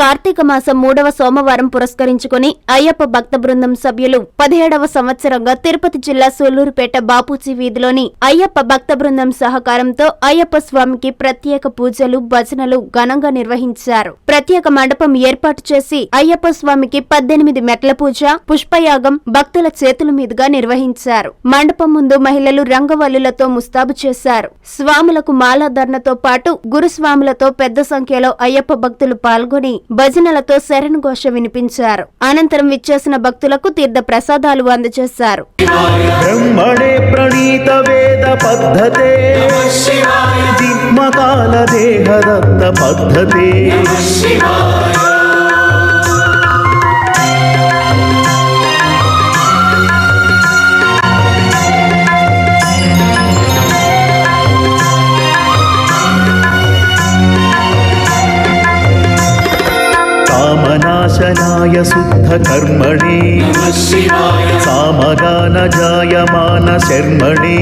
కార్తీక మాసం మూడవ సోమవారం పురస్కరించుకుని అయ్యప్ప భక్త బృందం సభ్యులు పదిహేడవ సంవత్సరంగా తిరుపతి జిల్లా సూళ్ళూరుపేట బాపూజీ వీధిలోని అయ్యప్ప భక్త బృందం సహకారంతో అయ్యప్ప స్వామికి ప్రత్యేక పూజలు భజనలు ఘనంగా నిర్వహించారు. ప్రత్యేక మండపం ఏర్పాటు చేసి అయ్యప్ప స్వామికి పద్దెనిమిది మెట్ల పూజ పుష్పయాగం భక్తుల చేతుల మీదుగా నిర్వహించారు. మండపం ముందు మహిళలు రంగవల్లులతో ముస్తాబు చేశారు. స్వాములకు మాలాధరణతో పాటు గురుస్వాములతో పెద్ద సంఖ్యలో అయ్యప్ప భక్తులు పాల్గొని భజనలతో శరణఘోష వినిపించారు. అనంతరం విచ్చేసిన భక్తులకు తీర్థ ప్రసాదాలు అందజేశారు పద్ధతే. शुद्धकर्मणे सामगान जायमान शर्मणे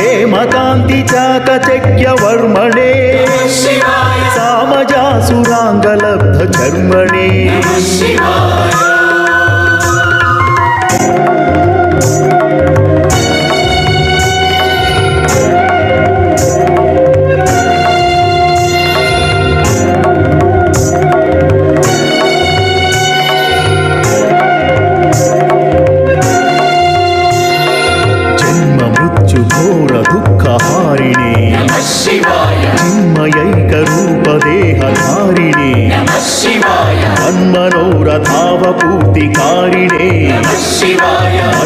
हेमकान्ति चाकचक्यवर्मणे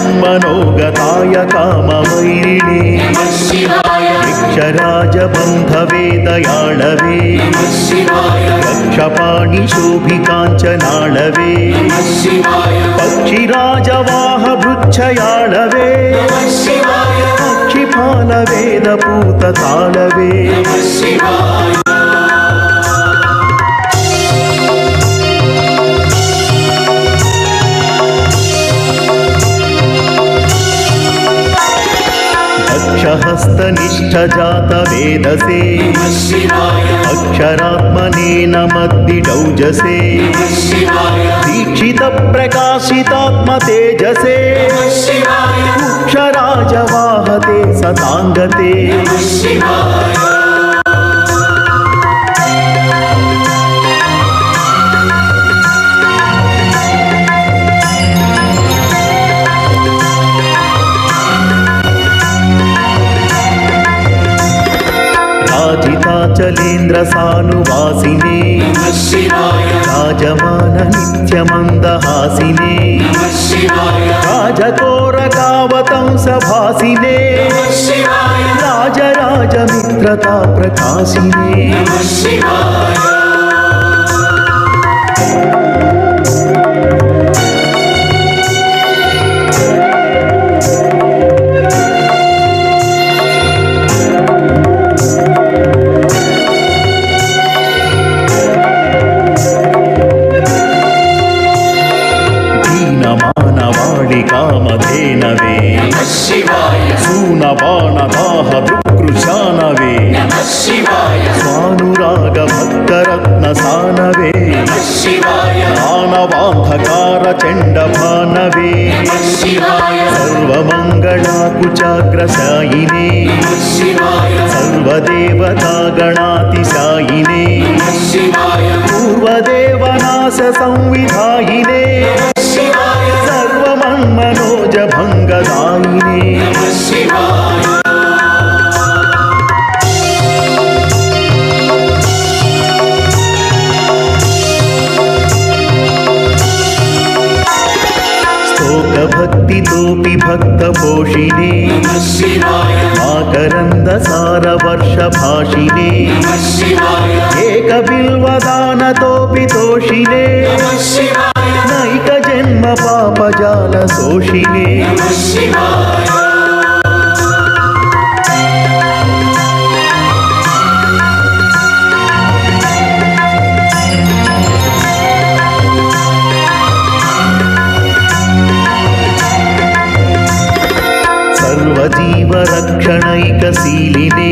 मन्मनोगताय कामवैरिणे यक्षराजबन्धवे दयाळवे रक्षपाणि शोभिकाञ्चनाळवे पक्षिराजवाहभृच्छयाळवे पक्षिपालवेदपूतताळवे दक्षहस्तनिष्ठजातवेदसे अक्षरात्मनेन मद्दिडौजसे दीक्षितप्रकाशितात्मतेजसे क्षराजवाहते सताङ्गते సానువాసినే రాజమాన నిత్యమందహాసినే. రాజకోర కావతంసభాసినే రాజరాజమిత్రతా ప్రకాశినే. తాండవి కామధేనవే శూన బాణ దాహ దృకృశానవే స్వానురాగ భక్తరత్న సానవే మానవాంధకార చండ భానవే సర్వమంగళాకుచాగ్ర సాయినే సర్వదేవతాగణాతి సాయినే పూర్వదేవనాశ సంవిధాయినే మంగళాయిని స్తోక భక్తితోపి భక్త పోషిణి ఆకరంద సార వర్ష భాషిణి ఏక బిల్వదానతోపి తోషిణే జన్మ పాపజాల శోషిణి సర్వజీవ రక్షణైక శీలినే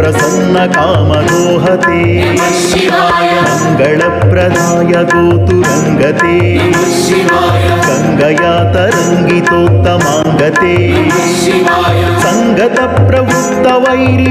స్నేహిత ప్రసన్న కామదోహతే. మంగళప్రదాయ గోతురంగతే గంగయా తరంగితోత్తమాంగతే సంగత ప్రవృత్త వైరి